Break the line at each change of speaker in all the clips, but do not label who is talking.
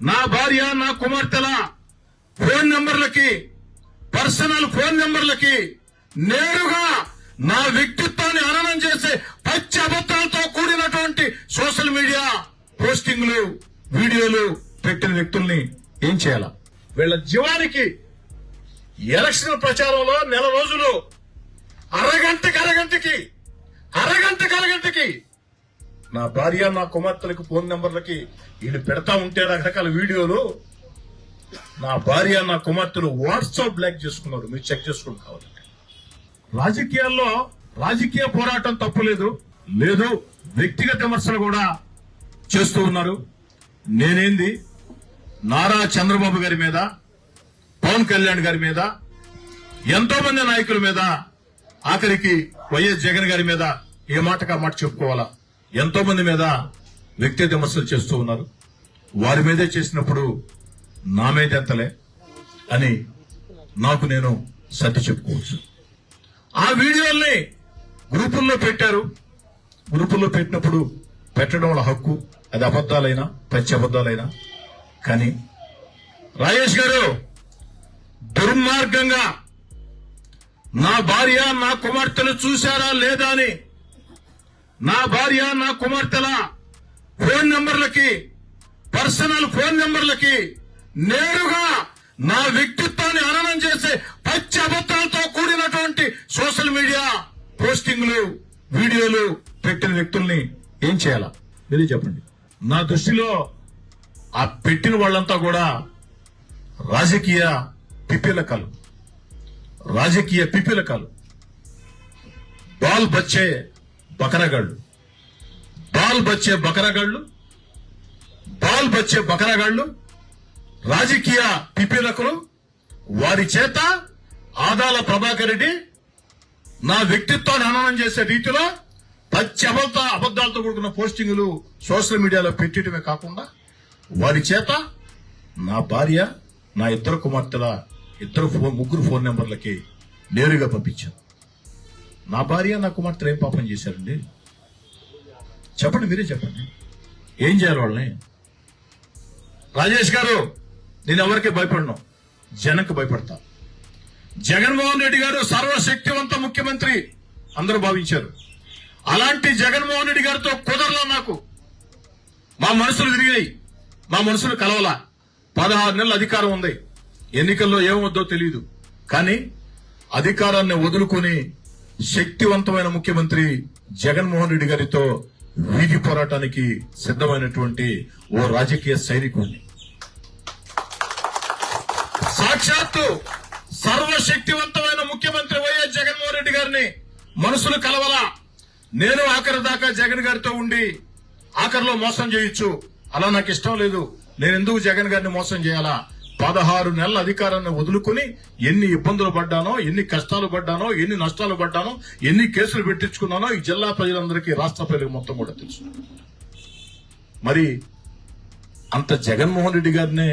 నా భార్య నా కుమార్తెల ఫోన్ నెంబర్లకి పర్సనల్ ఫోన్ నెంబర్లకి నేరుగా నా వ్యక్తిత్వాన్ని హననం చేసే పచ్చి అబద్ధాలతో కూడినటువంటి సోషల్ మీడియా పోస్టింగ్లు వీడియోలు పెట్టిన వ్యక్తుల్ని ఏం చేయాల? వీళ్ళ జీవానికి ఎలక్షన్ ప్రచారంలో నెల రోజులు అరగంటకి అరగంటకి అరగంటకి అరగంటకి నా భార్య నా కుమార్తెలకు ఫోన్ నెంబర్లకి వీళ్ళు పెడతా ఉంటే రకరకాల వీడియోలు. నా భార్య నా కుమార్తెలు వాట్సాప్ బ్లాక్ చేసుకున్నారు. మీరు చెక్ చేసుకోండి కావాలంటే. రాజకీయాల్లో రాజకీయ పోరాటం తప్పులేదు లేదు. వ్యక్తిగత విమర్శలు కూడా చేస్తూ ఉన్నారు. నేనేంది? నారా చంద్రబాబు గారి మీద పవన్ కళ్యాణ్ గారి మీద ఎంతో మంది నాయకుల మీద ఆఖరికి వైఎస్ జగన్ గారి మీద ఏ మాటకా మాట చెప్పుకోవాలా? ఎంతో మంది మీద వ్యక్తి విమర్శలు చేస్తూ ఉన్నారు. వారి మీదే చేసినప్పుడు నా మీద ఎంతలే అని నాకు నేను సర్ది చెప్పుకోవచ్చు. ఆ వీడియోల్ని గ్రూపుల్లో పెట్టారు. గ్రూపుల్లో పెట్టినప్పుడు పెట్టడం వాళ్ళ హక్కు అది అబద్దాలైనా పచ్చి అబద్దాలైనా కానీ రాజేష్ గారు దుర్మార్గంగా నా భార్య నా కుమార్తెలు చూశారా లేదా అని నా భార్య నా కుమార్తెల ఫోన్ నెంబర్లకి పర్సనల్ ఫోన్ నెంబర్లకి నేరుగా నా వ్యక్తిత్వాన్ని హననం చేసే పచ్చి అబద్ధాలతో కూడినటువంటి సోషల్ మీడియా పోస్టింగ్లు వీడియోలు పెట్టిన వ్యక్తుల్ని ఏం చేయాలా? మీరే చెప్పండి. నా దృష్టిలో ఆ పెట్టిన వాళ్ళంతా కూడా రాజకీయ పిపిలకాలు రాజకీయ పిపిలకాలు బాల్ బచ్చే బకరగాళ్ళు. బాల్ బచ్చే బకరగాళ్ళు బాల్ బచ్చే బకరగాళ్ళు రాజకీయ పిపీలకులు వారి చేత ఆదాల ప్రభాకర్ రెడ్డి నా వ్యక్తిత్వాన్ని హననం చేసే రీతిలో పచ్చి అబద్ధ అబద్దాలతో కూడుకున్న పోస్టింగులు సోషల్ మీడియాలో పెట్టడమే కాకుండా వారి చేత నా భార్య నా ఇద్దరు కుమార్తెల ఇద్దరు ఫోన్ ముగ్గురు ఫోన్ నెంబర్లకి నేరుగా పంపించాను నా భార్య నా కుమార్తె ఏం పాపం చేశారండి? చెప్పండి మీరే చెప్పండి. ఏం చేయాలి వాళ్ళని? రాజేష్ గారు నేను ఎవరికి భయపడను. జనకు భయపడతా. జగన్మోహన్ రెడ్డి గారు సర్వశక్తివంత ముఖ్యమంత్రి అందరూ భావించారు. అలాంటి జగన్మోహన్ రెడ్డి గారితో కుదరలా నాకు. మా మనసులు తిరిగాయి మా మనసులు కలవలా. పదహారు నెలల అధికారం ఉంది. ఎన్నికల్లో ఏమవుద్దో తెలియదు కానీ అధికారాన్ని వదులుకొని శక్తివంతమైన ముఖ్యమంత్రి జగన్మోహన్ రెడ్డి గారితో వీధి పోరాటానికి సిద్ధమైనటువంటి ఓ రాజకీయ సైనికుడిని సాక్షాత్తు సర్వశక్తివంతమైన ముఖ్యమంత్రి వైఎస్ జగన్మోహన్ రెడ్డి గారిని మనసులు కలవలా. నేను ఆఖరి దాకా జగన్ గారితో ఉండి ఆఖరిలో మోసం చేయొచ్చు. అలా నాకు ఇష్టం లేదు. నేను ఎందుకు జగన్ గారిని మోసం చేయాలా? పదహారు నెలల అధికారాన్ని వదులుకుని ఎన్ని ఇబ్బందులు పడ్డానో ఎన్ని కష్టాలు పడ్డానో ఎన్ని నష్టాలు పడ్డానో ఎన్ని కేసులు పెట్టించుకున్నానో ఈ జిల్లా ప్రజలందరికీ రాష్ట్ర ప్రజలకు మొత్తం కూడా తెలుసు. మరి అంత జగన్మోహన్ రెడ్డి గారినే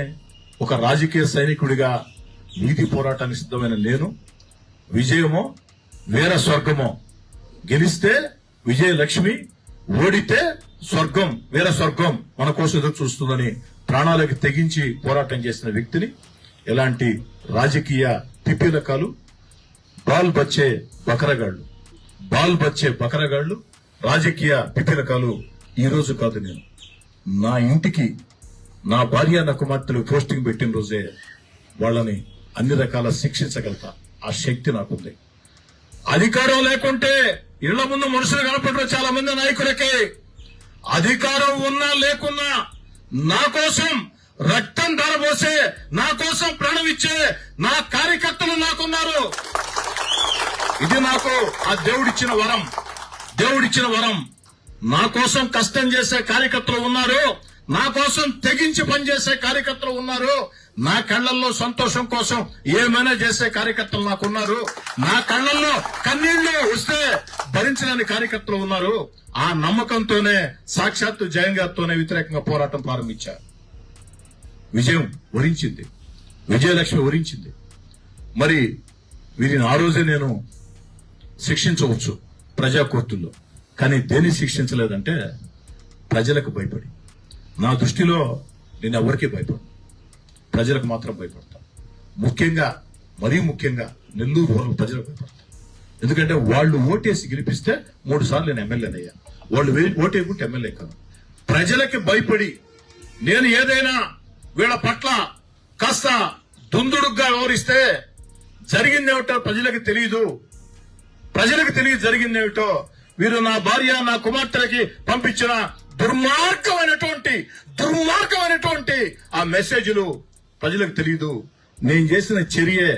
ఒక రాజకీయ సైనికుడిగా నీతి పోరాటానికి సిద్ధమైన నేను విజయమో వీర స్వర్గమో గెలిస్తే విజయలక్ష్మి ఓడితే స్వర్గం వీర స్వర్గం మన కోసం ఎదురు చూస్తుందని ప్రాణాలకు తెగించి పోరాటం చేసిన వ్యక్తిని ఎలాంటి రాజకీయ తిప్పిలకాలు బాల్ బచ్చే బకరగాళ్ళు బాల్ బచ్చే బకరగాళ్ళు రాజకీయ పిపిలకాలు ఈ రోజు కాదు నేను. నా ఇంటికి నా భార్య నా కుమార్తెలు పోస్టింగ్ పెట్టిన రోజే వాళ్ళని అన్ని రకాల శిక్షించగలుగుతా ఆ శక్తి నాకుంది. అధికారం లేకుంటే ఇళ్ళ ముందు మనుషులు కనపడరు చాలా మంది నాయకులకి. అధికారం ఉన్నా లేకున్నా నా కోసం రక్తం ధరబోసే నా కోసం ప్రాణం ఇచ్చే నా కార్యకర్తలు నాకున్నారు. ఇది నాకు ఆ దేవుడిచ్చిన వరం. దేవుడిచ్చిన వరం. నా కోసం కష్టం చేసే కార్యకర్తలు ఉన్నారు. నా కోసం తెగించి పనిచేసే కార్యకర్తలు ఉన్నారు. నా కళ్ళల్లో సంతోషం కోసం ఏమైనా చేసే కార్యకర్తలు నాకున్నారు. నా కళ్ళల్లో కన్నీళ్ళు వస్తే భరించలేని కార్యకర్తలు ఉన్నారు. ఆ నమ్మకంతోనే సాక్షాత్తు జగన్ గారితోనే వ్యతిరేకంగా పోరాటం ప్రారంభించారు. విజయం వరించింది. విజయలక్ష్మి వరించింది. మరి వీరిని ఆ రోజే నేను శిక్షించవచ్చు ప్రజా కోర్టుల్లో. కానీ దేన్ని శిక్షించలేదంటే ప్రజలకు భయపడి. నా దృష్టిలో నేను ఎవరికీ భయపడను. ప్రజలకు మాత్రం భయపడతాం. ముఖ్యంగా మరీ ముఖ్యంగా నెల్లూరు రూరల్ ప్రజలకు భయపడతాం. ఎందుకంటే వాళ్ళు ఓటేసి గెలిపిస్తే మూడు సార్లు నేను ఎమ్మెల్యేనయ్యా వాళ్ళు ఓటేయకుంటే ఎమ్మెల్యే కాదు. ప్రజలకి భయపడి నేను ఏదైనా వీళ్ళ పట్ల కాస్త దుందుడుగ్గా వివరిస్తే జరిగిందేమిటో ప్రజలకు తెలియదు ప్రజలకు తెలియ జరిగిందేమిటో వీరు నా భార్య నా కుమార్తెలకి పంపించిన దుర్మార్గమైనటువంటి దుర్మార్గమైనటువంటి ఆ మెసేజ్లు ప్రజలకు తెలియదు నేను చేసిన చర్యే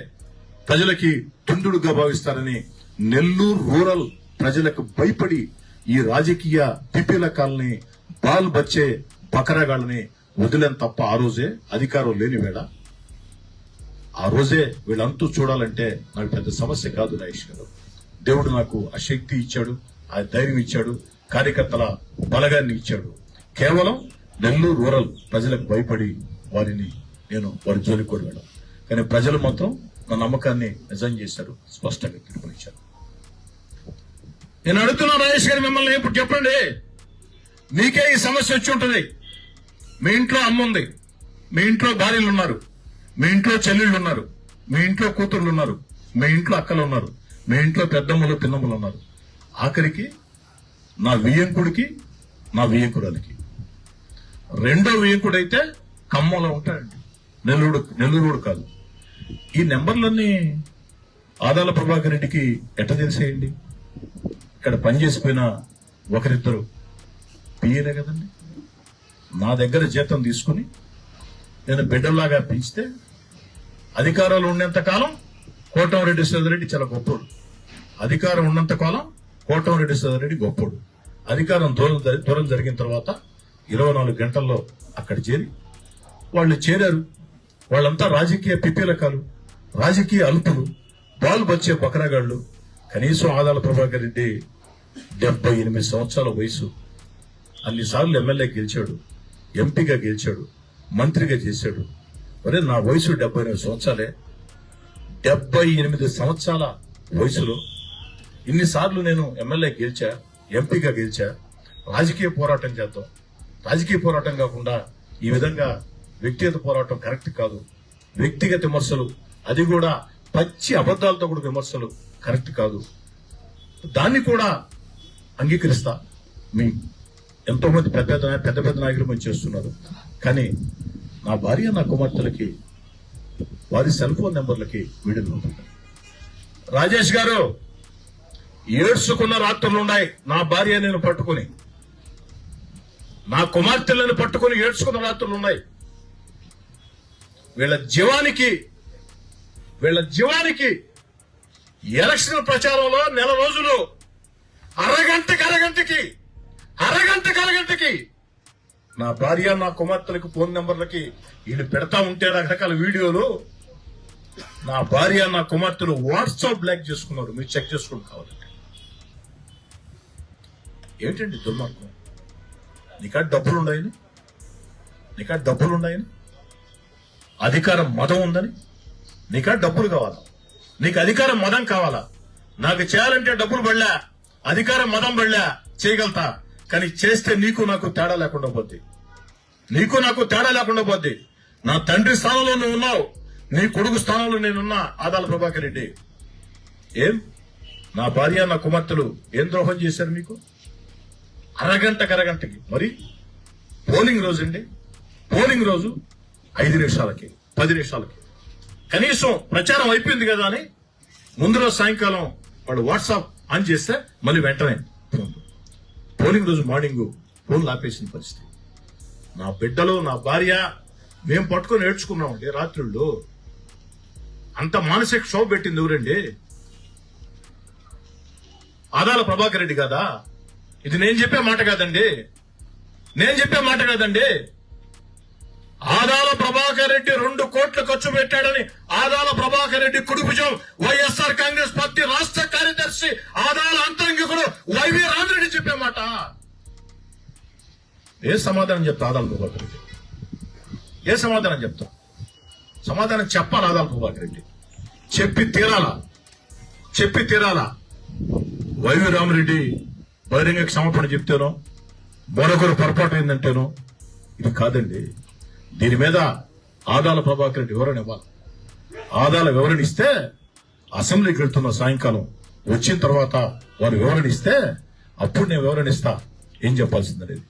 ప్రజలకి తుండుడుగా భావిస్తారని నెల్లూరు రూరల్ ప్రజలకు భయపడి ఈ రాజకీయ పిపిలకాలని బాల్ బచ్చే బకరగాళ్ళని వదిలేని తప్ప ఆ రోజే అధికారం లేని వేళ. ఆ రోజే వీళ్ళంతా చూడాలంటే నాకు పెద్ద సమస్య కాదు రాయేష్ గారు. దేవుడు నాకు ఆ శక్తి ఇచ్చాడు ఆ ధైర్యం ఇచ్చాడు కార్యకర్తల బలగాన్ని ఇచ్చాడు. కేవలం నెల్లూరు రూరల్ ప్రజలకు భయపడి వారిని నేను వారి జోలికి కూడా వెళ్ళాను. కానీ ప్రజలు మాత్రం నా నమ్మకాన్ని నిజం చేశారు స్పష్టంగా తీర్పునిచ్చారు నేను అడుగుతున్నా రాజేష్ గారు మిమ్మల్ని ఇప్పుడు చెప్పండి. మీకే ఈ సమస్య వచ్చి ఉంటుంది. మీ ఇంట్లో అమ్మ ఉంది. మీ ఇంట్లో భార్యలు ఉన్నారు. మీ ఇంట్లో చెల్లెళ్ళు ఉన్నారు. మీ ఇంట్లో కూతుర్లు ఉన్నారు. మీ ఇంట్లో అక్కలు ఉన్నారు. మీ ఇంట్లో పెద్దమ్మలు పిన్నమ్మలు ఉన్నారు. ఆఖరికి నా వియ్యంకుడికి నా వియ్యంకురాలికి రెండో వియ్యంకుడైతే ఖమ్మంలో ఉంటాడండి. నెల్లూరు నెల్లూరు కాదు. ఈ నెంబర్లన్నీ ఆదాల ప్రభాకర్ రెడ్డికి ఎట్ట తెలిసేయండి? ఇక్కడ పనిచేసిపోయిన ఒకరిద్దరు పియ్యలే కదండి. నా దగ్గర జీతం తీసుకుని నేను బిడ్డల్లాగా పెంచితే అధికారంలో ఉన్నంత కాలం కోటంరెడ్డి రెడ్డి చాలా గొప్పోడు. అధికారం ఉన్నంత కాలం కోటంరెడ్డి రెడ్డి గొప్పోడు. అధికారం దూరం దూరం జరిగిన తర్వాత ఇరవై నాలుగు గంటల్లో అక్కడ చేరి వాళ్ళు చేరారు. వాళ్ళంతా రాజకీయ పిపీలకాలు రాజకీయ అల్పులు బాలు బచ్చే బకరగాళ్ళు. కనీసం ఆదాల ప్రభాకర్ రెడ్డి డెబ్బై ఎనిమిది సంవత్సరాల వయసు. అన్నిసార్లు ఎమ్మెల్యే గెలిచాడు ఎంపీగా గెలిచాడు మంత్రిగా చేశాడు. మరి నా వయసు డెబ్బై ఎనిమిది సంవత్సరాలే. డెబ్బై ఎనిమిది సంవత్సరాల వయసులో ఇన్నిసార్లు నేను ఎమ్మెల్యే గెలిచా ఎంపీగా గెలిచా రాజకీయ పోరాటం చేద్దాం. రాజకీయ పోరాటం కాకుండా ఈ విధంగా వ్యక్తిగత పోరాటం కరెక్ట్ కాదు. వ్యక్తిగత విమర్శలు అది కూడా పచ్చి అబద్ధాలతో కూడా విమర్శలు కరెక్ట్ కాదు. దాన్ని కూడా అంగీకరిస్తా. మీ ఎంతోమంది పెద్ద పెద్ద పెద్ద పెద్ద నాయకులు మంచి చేస్తున్నారు. కానీ నా భార్య నా కుమార్తెలకి వారి సెల్ ఫోన్ నెంబర్లకి వీడియోలు రాజేష్ గారు ఏడ్చుకున్న రాత్రులు ఉన్నాయి. నా భార్య నేను పట్టుకుని నా కుమార్తెలను పట్టుకుని ఏడ్చుకున్న రాత్రులు ఉన్నాయి. వీళ్ళ జీవానికి వీళ్ళ జీవానికి ఎలక్షన్ ప్రచారంలో నెల రోజులు అరగంటకి అరగంటకి అరగంటకి అరగంటకి నా భార్య నా కుమార్తెలకు ఫోన్ నెంబర్లకి వీళ్ళు పెడతా ఉంటే రకరకాల వీడియోలు. నా భార్య నా కుమార్తెలు వాట్సాప్ బ్లాక్ చేసుకున్నారు. మీరు చెక్ చేసుకోండి కావాలంటే. ఏంటండి దుర్మార్గం? నీకా డబ్బులు ఉన్నాయని నీకా డబ్బులు ఉన్నాయని అధికారం మదం ఉందని? నీకా డబ్బులు కావాలా? నీకు అధికారం మదం కావాలా? నాకు చేయాలంటే డబ్బులు పడలే. అధికారం మదం పడలే. చేయగలుగుతా. కానీ చేస్తే నీకు నాకు తేడా లేకుండా పోద్ది. నీకు నాకు తేడా లేకుండా పోద్ది. నా తండ్రి స్థానంలో నువ్వు ఉన్నావు. నీ కొడుకు స్థానంలో నేనున్నా. ఆదాల ప్రభాకర్ రెడ్డి. ఏం? నా భార్య నా కుమార్తెలు ఏం ద్రోహం చేశారు మీకు అరగంటకు అరగంటకి. మరి పోలింగ్ రోజు అండి? పోలింగ్ రోజు ఐదు నిమిషాలకి పది నిమిషాలకి. కనీసం ప్రచారం అయిపోయింది కదా అని ముందు రోజు సాయంకాలం వాళ్ళు వాట్సాప్ ఆన్ చేస్తే మళ్ళీ వెంటనే ఫోన్. పోలింగ్ రోజు మార్నింగ్ ఫోన్ ఆపేసిన పరిస్థితి. నా బిడ్డలు నా భార్య మేము పట్టుకొని ఏడ్చుకున్నామండి రాత్రుళ్ళు. అంత మానసిక క్షోభ పెట్టింది ఎవరండి? ఆదాల ప్రభాకర్ రెడ్డి కదా? ఇది నేను చెప్పే మాట కాదండి. నేను చెప్పే మాట కాదండి. ఆదాల ప్రభాకర్ రెడ్డి రెండు కోట్లు ఖర్చు పెట్టాడని ఆదాల ప్రభాకర్ రెడ్డి కుడిభుజం వైఎస్ఆర్ కాంగ్రెస్ పార్టీ రాష్ట్ర కార్యదర్శి ఆదాల అంతరంగికుడు వైవి రామిరెడ్డి చెప్పే మాట ఏ సమాధానం చెప్తా ఆదాల ప్రభాకర్ రెడ్డి? ఏ సమాధానం చెప్తా? సమాధానం చెప్పాలి ఆదాల ప్రభాకర్ రెడ్డి. చెప్పి తీరాలా? చెప్పి తీరాలా? వైవి రామరెడ్డి బహిరంగ క్షమాపణ చెప్తేనో మరొకరు పొరపాటు అయిందంటేనో ఇది కాదండి. దీని మీద ఆదాల ప్రభాకర్ రెడ్డి వివరణ ఇవ్వాలి. ఆదాల వివరణ ఇస్తే అసెంబ్లీకి వెళ్తున్న సాయంకాలం వచ్చిన తర్వాత వారు వివరణ ఇస్తే అప్పుడు నేను వివరణ ఇస్తా. ఏం చెప్పాల్సిందనేది.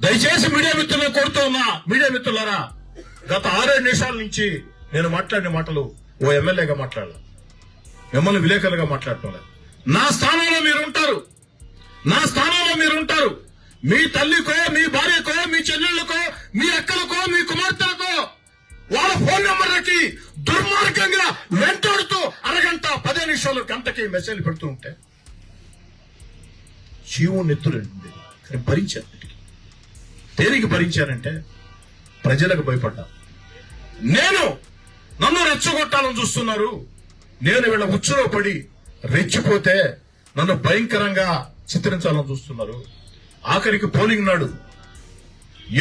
దయచేసి మీడియా మిత్రులను కోరుతూ ఉన్నా. మీడియా మిత్రులారా గత ఆరేడు నిమిషాల నుంచి నేను మాట్లాడిన మాటలు ఓ ఎమ్మెల్యేగా మాట్లాడాల. మిమ్మల్ని విలేకరులుగా మాట్లాడటం లేదు. నా స్థానంలో మీరు ఉంటారు నా స్థానంలో మీరు ఉంటారు మీ తల్లికో మీ భార్యకో మీ చెల్లెళ్ళకో మీ అక్కలకో మీ కుమార్తెలకో వాళ్ళ ఫోన్ నెంబర్లకి దుర్మార్గంగా వెంటాడుతూ అరగంట పదే నిమిషాలు గంటకి మెసేజ్ పెడుతూ ఉంటే జీవం నెత్తులండి కానీ భరించాను దేనికి భరించానంటే ప్రజలకు భయపడ్డా. నేను నన్ను రెచ్చగొట్టాలని చూస్తున్నారు. నేను వీళ్ళ ఉచ్చులో పడి రెచ్చిపోతే నన్ను భయంకరంగా చిత్రించాలని చూస్తున్నారు. ఆఖరికి పోలింగ్ నాడు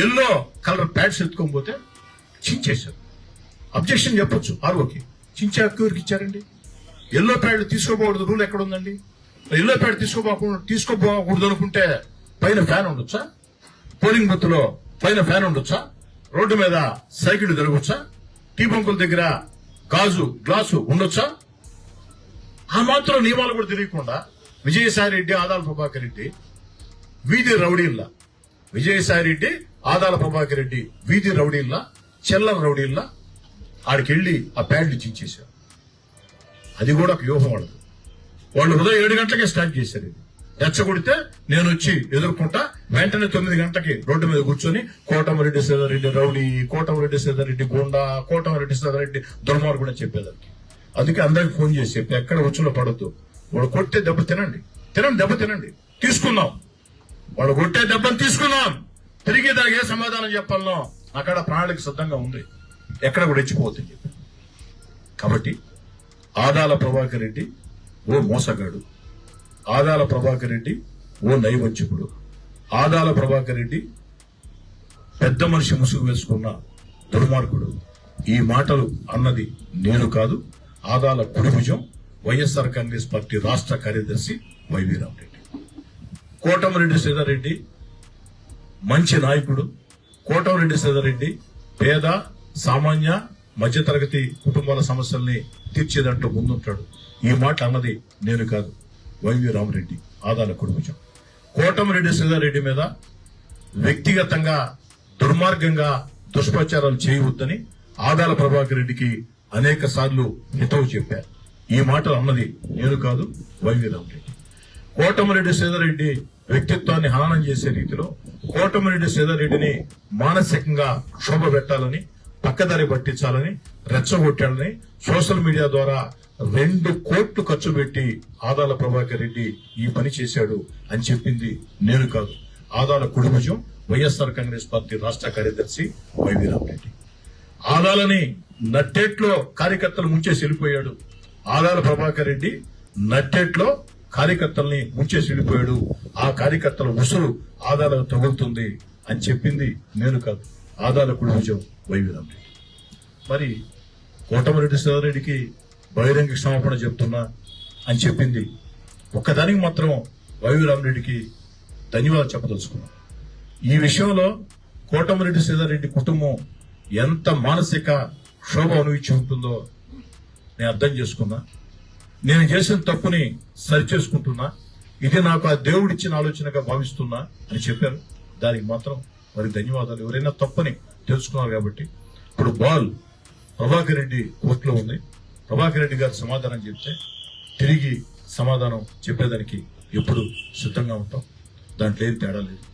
ఎల్లో కలర్ ప్యాడ్స్ ఎత్తుకొని పోతే చించేశారు. అబ్జెక్షన్ చెప్పొచ్చు ఆర్ఓకి చించే హక్కు ఎవరికి ఇచ్చారండి? ఎల్లో ప్యాడ్ తీసుకోకూడదు రూల్ ఎక్కడ ఉందండి ఎల్లో ప్యాడ్ తీసుకోకుండా తీసుకోకూడదు అనుకుంటే పైన ఫ్యాన్ ఉండొచ్చా? పోలింగ్ బూత్లో పైన ఫ్యాన్ ఉండొచ్చా? రోడ్డు మీద సైకిల్ తిరగొచ్చా? టీ బంకుల దగ్గర గాజు గ్లాసు ఉండొచ్చా? ఆ మాత్రం నియమాలు కూడా తెలియకుండా విజయసాయి రెడ్డి ఆదాల ప్రభాకర్ రెడ్డి వీధి రౌడీల్లా. విజయసాయి రెడ్డి ఆదాల ప్రభాకర్ రెడ్డి వీధి రౌడీల్లా చెల్లం రౌడీల్లా ఆడికెళ్ళి ఆ ప్యాడ్లు చించేశారు. అది కూడా ఒక వ్యూహం వాళ్ళది. వాళ్ళు ఉదయం ఏడు గంటలకే స్టార్ట్ చేశారు ఇది. రెచ్చగొడితే నేను వచ్చి ఎదుర్కొంటా వెంటనే తొమ్మిది గంటలకి రోడ్డు మీద కూర్చొని కోటమరెడ్డి సీతారెడ్డి రౌడీ కోటమరెడ్డి సీతారెడ్డి గుండా కోటమరెడ్డి సీతారెడ్డి దుర్మార్గుడు అని చెప్పేదానికి. అందుకే అందరికి ఫోన్ చేసి చెప్పి ఎక్కడ ఉచ్చులో పడద్దు. వాడు కొట్టే దెబ్బ తినండి. తినండి దెబ్బ తినండి. తీసుకుందాం. వాడు కొట్టే దెబ్బను తీసుకుందాం. తిరిగి దానికి సమాధానం చెప్పాలనో అక్కడ ప్రణాళిక సిద్ధంగా ఉంది. ఎక్కడ కూడా ఇచ్చిపోతుంది కాబట్టి ఆదాల ప్రభాకర్ రెడ్డి ఓ మోసగాడు. ఆదాల ప్రభాకర్ రెడ్డి ఓ నైవంచకుడు. ఆదాల ప్రభాకర్ రెడ్డి పెద్ద మనిషి ముసుగు వేసుకున్న దుర్మార్గుడు. ఈ మాటలు అన్నది నేను కాదు ఆదాల కుడిభుజం వైఎస్ఆర్ కాంగ్రెస్ పార్టీ రాష్ట్ర కార్యదర్శి వైవీరామరెడ్డి కోటమిరెడ్డి సీతారెడ్డి మంచి నాయకుడు కోటమిరెడ్డి సీతారెడ్డి పేద సామాన్య మధ్యతరగతి కుటుంబాల సమస్యల్ని తీర్చేదంటూ ముందుంటాడు. ఈ మాట అన్నది నేను కాదు వైవి రామరెడ్డి ఆదాల కుటుంబం కోటమిరెడ్డి సీతారెడ్డి మీద వ్యక్తిగతంగా దుర్మార్గంగా దుష్ప్రచారాలు చేయవద్దని ఆదాల ప్రభాకర్ రెడ్డికి అనేక సార్లు హితవు చెప్పారు. ఈ మాటలు అన్నది నేను కాదు వైవి రామరెడ్డి. కోటమిరెడ్డి సీతారెడ్డి వ్యక్తిత్వాన్ని హననం చేసే రీతిలో కోటమిరెడ్డి సీతారెడ్డిని మానసికంగా క్షోభ పెట్టాలని పక్కదారి పట్టించాలని రెచ్చగొట్టాలని సోషల్ మీడియా ద్వారా రెండు కోట్లు ఖర్చు పెట్టి ఆదాల ప్రభాకర్ రెడ్డి ఈ పని చేశాడు అని చెప్పింది నేను కాదు. ఆదాల కుటుంబం వైఎస్ఆర్ కాంగ్రెస్ పార్టీ రాష్ట్ర కార్యదర్శి వైవి రామరెడ్డి. ఆదాలని నట్టేట్లో కార్యకర్తలు ముంచేసి వెళ్ళిపోయాడు. ఆదాల ప్రభాకర్ రెడ్డి నట్టేట్లో కార్యకర్తల్ని ముంచేసి వెళ్ళిపోయాడు ఆ కార్యకర్తల ఉసురు ఆదాలకు తగులుతుంది అని చెప్పింది నేను కాదు. ఆదాల కుటుంబం వైవిరామ్ మరి కోటమిరెడ్డి శివరెడ్డికి బహిరంగ క్షమాపణ చెప్తున్నా అని చెప్పింది. ఒక్కదానికి మాత్రం వైవిరామ్ రెడ్డికి ధన్యవాదాలు చెప్పదలుచుకున్నాను. ఈ విషయంలో కోటమిరెడ్డి సీతారెడ్డి కుటుంబం ఎంత మానసిక క్షోభ అనుభవించి ఉంటుందో నేను అర్థం చేసుకున్నా. నేను చేసిన తప్పుని సరిచేసుకుంటున్నా. ఇది నాకు ఆ దేవుడిచ్చిన ఆలోచనగా భావిస్తున్నా అని చెప్పారు. దానికి మాత్రం వారికి ధన్యవాదాలు. ఎవరైనా తప్పని తెలుసుకున్నారు కాబట్టి. ఇప్పుడు బాల్ ప్రభాకర్ రెడ్డి కోర్టులో ఉంది. ప్రభాకర్ రెడ్డి గారు సమాధానం చెప్తే తిరిగి సమాధానం చెప్పేదానికి ఎప్పుడు సిద్ధంగా ఉంటాం. దాంట్లో ఏం తేడా లేదు.